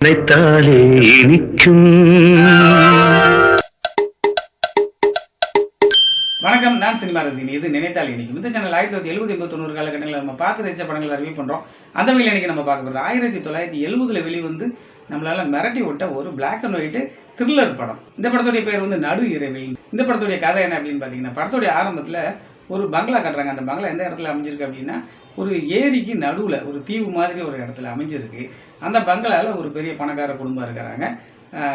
நினைத்தாலே இனிக்கும். வணக்கம் நான் சினிமா ரசிகன் இது நினைத்தால் இணைக்கும் இந்த சேனல் ஆயிரத்தி தொள்ளாயிரத்தி எழுபது எண்பத்தி தொண்ணூறு காலகட்டங்களில் நம்ம பார்த்து ரசித்த படங்களை ரிவ்யூ பண்ணுறோம் அந்த வகையில் இன்னைக்கு நம்ம பார்க்க போகிறது ஆயிரத்தி தொள்ளாயிரத்தி எழுபதில் வெளிவந்து நம்மளால் மிரட்டி விட்ட ஒரு பிளாக் அண்ட் ஒயிட்டு த்ரில்லர் படம். இந்த படத்துடைய பேர் வந்து நடு இரவில். இந்த படத்துடைய கதை என்ன அப்படின்னு பார்த்தீங்கன்னா படத்துடைய ஆரம்பத்தில் ஒரு பங்களா கட்டுறாங்க. அந்த பங்களா எந்த இடத்துல அமைஞ்சிருக்கு அப்படின்னா ஒரு ஏரிக்கு நடுவில் ஒரு தீவு மாதிரி ஒரு இடத்துல அமைஞ்சிருக்கு. அந்த பங்களாவில் ஒரு பெரிய பணக்கார குடும்பம் இருக்கிறாங்க.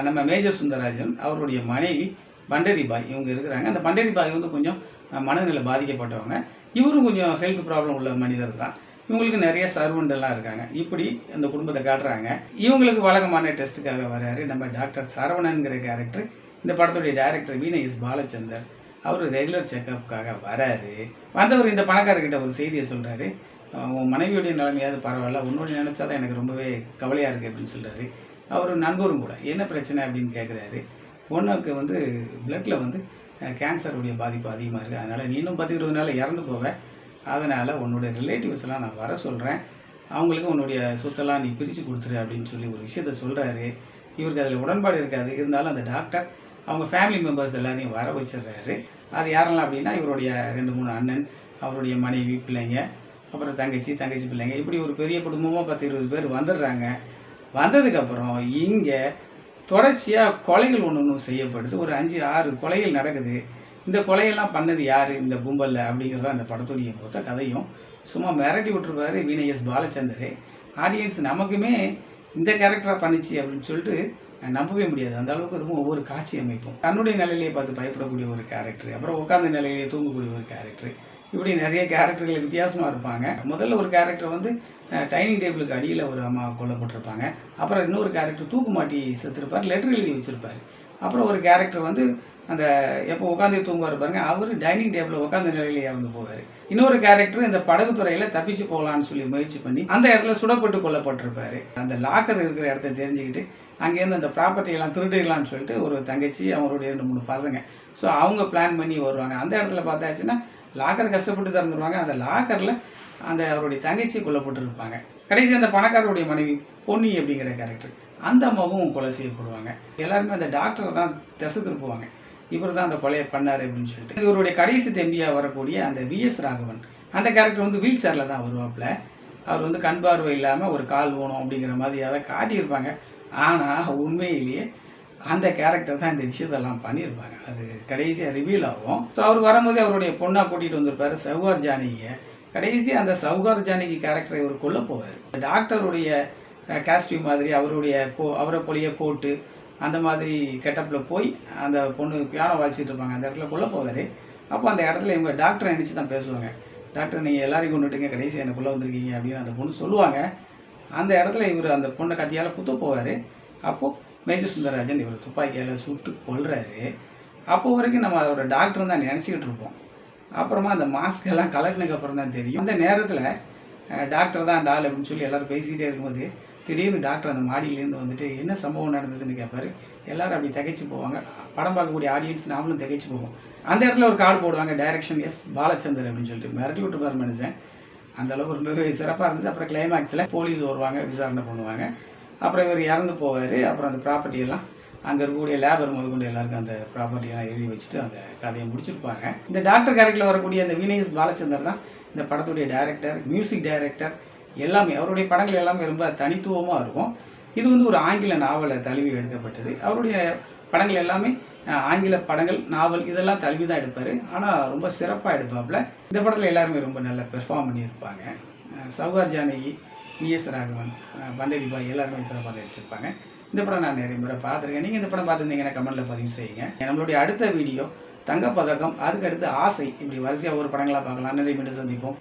நம்ம மேஜர் சுந்தரராஜன் அவருடைய மனைவி பண்டரி பாய் இவங்க இருக்கிறாங்க. அந்த பண்டரி பாய் வந்து கொஞ்சம் மனநிலை பாதிக்கப்பட்டவங்க. இவரும் கொஞ்சம் ஹெல்த் ப்ராப்ளம் உள்ள மனிதர் தான். இவங்களுக்கு நிறைய சர்வெண்ட் எல்லாம் இருக்காங்க. இப்படி அந்த குடும்பத்தை காட்டுறாங்க. இவங்களுக்கு வழக்கமான டெஸ்ட்டுக்காக வராரு நம்ம டாக்டர் சரவணன்கிற கேரக்டர் இந்த படத்துடைய டைரக்டர் வீண எஸ் பாலச்சந்தர். அவர் ரெகுலர் செக்கப்புக்காக வராரு. வந்தவர் இந்த பணக்காரர்கிட்ட ஒரு செய்தியை சொல்கிறாரு உன் மனைவியுடைய நிலைமையாவது பரவாயில்ல. உன்னுடைய நினச்சா தான் எனக்கு ரொம்பவே கவலையாக இருக்குது அப்படின்னு சொல்கிறாரு அவர் நண்பரும் கூட என்ன பிரச்சனை? அப்படின்னு கேட்குறாரு பொண்ணுக்கு வந்து பிளட்டில் வந்து கேன்சருடைய பாதிப்பு அதிகமாக இருக்குது அதனால் நீனும் பத்து இருபது நாள் இறந்து போவேன் அதனால் உன்னுடைய ரிலேட்டிவ்ஸ்லாம் நான் வர சொல்கிறேன் அவங்களுக்கு உன்னுடைய சொத்தெல்லாம் நீ பிரித்து கொடுத்துரு அப்படின்னு சொல்லி ஒரு விஷயத்த சொல்கிறாரு இவருக்கு அதில் உடன்பாடு இருக்காது. இருந்தாலும் அந்த டாக்டர் அவங்க ஃபேமிலி மெம்பர்ஸ் எல்லாரையும் வர வச்சிடுறாரு. அது யாரெல்லாம் அப்படின்னா இவருடைய ரெண்டு மூணு அண்ணன் அவருடைய மனைவி பிள்ளைங்க அப்புறம் தங்கச்சி தங்கச்சி பிள்ளைங்க. இப்படி ஒரு பெரிய குடும்பமாக பத்து இருபது பேர் வந்துடுறாங்க. வந்ததுக்கப்புறம் இங்கே தொடர்ச்சியாக கொலைகள் ஒன்று ஒன்று செய்யப்படுது. ஒரு அஞ்சு ஆறு கொலைகள் நடக்குது. இந்த கொலையெல்லாம் பண்ணது யார்? இந்த கும்பலில் அப்படிங்கிறத அந்த படத்துடைய மொத்த கதையும் சும்மா மிரட்டி விட்டுருப்பாரு வினய் எஸ் பாலச்சந்தர். ஆடியன்ஸ் நமக்குமே இந்த கேரக்டராக பண்ணிச்சு அப்படின்னு சொல்லிட்டு நம்பவே முடியாது. அந்த அளவுக்கு ரொம்ப ஒவ்வொரு காட்சி அமைப்பும். தன்னுடைய நிலையிலேயே பார்த்து பயப்படக்கூடிய ஒரு கேரக்டர் அப்புறம் உட்காந்த நிலையிலேயே தூங்கக்கூடிய ஒரு கேரக்டர் இப்படி நிறைய கேரக்டர்கள் வித்தியாசமாக இருப்பாங்க. முதல்ல ஒரு கேரக்டர் வந்து டைனிங் டேபிளுக்கு அடியில் ஒரு அம்மா கொல்லப்பட்டிருப்பாங்க அப்புறம் இன்னொரு கேரக்டர் தூக்கு மாட்டி செத்துருப்பார் லெட்டர் எழுதி வச்சுருப்பார். அப்புறம் ஒரு கேரக்டர் வந்து அந்த எப்போ உட்காந்து தூங்குவார் பாருங்க அவர் டைனிங் டேபிளில் உட்காந்த நிலையில இறந்து போவார். இன்னொரு கேரக்டர் இந்த படகு துறையில் தப்பிச்சு போகலான்னு சொல்லி முயற்சி பண்ணி அந்த இடத்துல சுடப்பட்டு கொல்லப்பட்டிருப்பாரு. அந்த லாக்கர் இருக்கிற இடத்த தெரிஞ்சுக்கிட்டு அங்கேருந்து அந்த ப்ராப்பர்ட்டி எல்லாம் திருடிடலாம்னு சொல்லிட்டு ஒரு தங்கச்சி அவருடைய ரெண்டு மூணு பசங்க. ஸோ அவங்க பிளான் பண்ணி வருவாங்க. அந்த இடத்துல பார்த்தாச்சுன்னா லாக்கர் கஷ்டப்பட்டு திறந்துருவாங்க. அந்த லாக்கரில் அந்த அவருடைய தங்கச்சி கொல்லப்பட்டிருப்பாங்க. கடைசி அந்த பணக்காரருடைய மனைவி பொன்னி அப்படிங்கிற கேரக்டர் அந்த அம்மாவும் கொலை செய்யப்படுவாங்க. எல்லாருமே அந்த டாக்டரை தான் திசை திருப்புவாங்க. இவர் தான் அந்த கொலையை பண்ணார் அப்படின்னு சொல்லிட்டு. இவருடைய கடைசி தம்பியாக வரக்கூடிய அந்த விஎஸ் ராகவன் அந்த கேரக்டர் வந்து வீல் சேரில் தான் வருவாப்பில். அவர் வந்து கண் பார்வை இல்லாமல் ஒரு கால் ஓணும் அப்படிங்கிற மாதிரி அதை காட்டியிருப்பாங்க. ஆனால் உண்மையிலேயே அந்த கேரக்டர் தான் இந்த விஷயத்தெல்லாம் பண்ணியிருப்பாங்க. அது கடைசியாக ரிவீல் ஆகும். ஸோ அவர் வரும்போது அவருடைய பொண்ணாக கூட்டிகிட்டு வந்திருப்பாரு சவுகார் ஜானகியை. கடைசியாக அந்த சவுகார் ஜானகி கேரக்டரை இவர் கொல்ல போவார். டாக்டருடைய காஸ்டியூம் மாதிரி அவருடைய கோ அவரை போலிய கோட்டு அந்த மாதிரி கெட்டப்பில் போய் அந்த பொண்ணு பியானோ வாசிட்டு இருப்பாங்க. அந்த இடத்துல கொல்ல போவார். அப்போ அந்த இடத்துல இவங்க டாக்டரை நினச்சி தான் பேசுவாங்க. டாக்டர் நீங்கள் எல்லாரையும் கொண்டுட்டீங்க. கடைசியாக எனக்குள்ளே வந்திருக்கீங்க அப்படின்னு அந்த பொண்ணு சொல்லுவாங்க. அந்த இடத்துல இவர் அந்த பொண்ணை கத்தியால் குத்த போவார். அப்போது மேஜர் சுந்தரராஜன் இவர் துப்பாக்கியால் சுட்டு கொள்கிறாரு அப்போ வரைக்கும் நம்ம அதோட டாக்டர் தான் நினச்சிக்கிட்டு இருப்போம். அப்புறமா அந்த மாஸ்க் எல்லாம் கலட்டினதுக்கு அப்புறம் தான் தெரியும். அந்த நேரத்தில் டாக்டர் தான் அந்த ஆள் அப்படின்னு சொல்லி எல்லோரும் பேசிக்கிட்டே இருக்கும்போது திடீர்னு டாக்டர் அந்த மாடியிலேருந்து வந்துட்டு என்ன சம்பவம் நடந்ததுன்னு கேட்பாரு எல்லாரும் அப்படி திகைச்சு போவாங்க. படம் பார்க்கக்கூடிய ஆடியன்ஸ் நாமளும் திகைச்சு போவோம். அந்த இடத்துல ஒரு கார்டு போடுவாங்க டைரக்ஷன் எஸ் பாலச்சந்தர் அப்படின்னு சொல்லிட்டு. மிரட்டி விட்டு பாரு மனுஷன். அந்த அளவுக்கு ரொம்பவே சிறப்பாக இருந்தது. அப்புறம் கிளைமேக்ஸில் போலீஸ் வருவாங்க விசாரணை பண்ணுவாங்க. அப்புறம் இவர் இறந்து போவார். அப்புறம் அந்த ப்ராப்பர்ட்டி எல்லாம் அங்கே இருக்கக்கூடிய லேபர் முதற்கொண்டு எல்லாருக்கும் அந்த ப்ராப்பர்ட்டியெல்லாம் எழுதி வச்சுட்டு அந்த கதையை முடிச்சிருப்பாங்க. இந்த டாக்டர் கேரக்டரில் வரக்கூடிய அந்த வினேஷ் பாலச்சந்தர் தான் இந்த படத்துடைய டைரக்டர் மியூசிக் டைரக்டர் எல்லாமே அவருடைய படங்கள் எல்லாமே ரொம்ப தனித்துவமாக இருக்கும். இது வந்து ஒரு ஆங்கில நாவலை தழுவி எடுக்கப்பட்டது. அவருடைய படங்கள் எல்லாமே ஆங்கில படங்கள் நாவல் இதெல்லாம் தழுவி தான் எடுப்பார். ஆனால் ரொம்ப சிறப்பாக எடுப்பாப்புல. இந்த படத்தில் எல்லாருமே ரொம்ப நல்லா பெர்ஃபார்ம் பண்ணியிருப்பாங்க. சௌகார் ஜானகி விஎஸ் ராகவன் பண்டரி பாய் எல்லாருமே சிறப்பாக நடிச்சிருப்பாங்க. இந்த படம் நான் நிறைய முறை பார்த்துருக்கேன். நீங்கள் இந்த படம் பார்த்துருந்தீங்கன்னா கமெண்ட்டில் பதிவு செய்யுங்க. நம்மளுடைய அடுத்த வீடியோ தங்கப்பதக்கம் அதுக்கு அடுத்து ஆசை இப்படி வரிசையாக ஒரு படங்களாக பார்க்கலாம். நன்றி மீண்டும் சந்திப்போம்.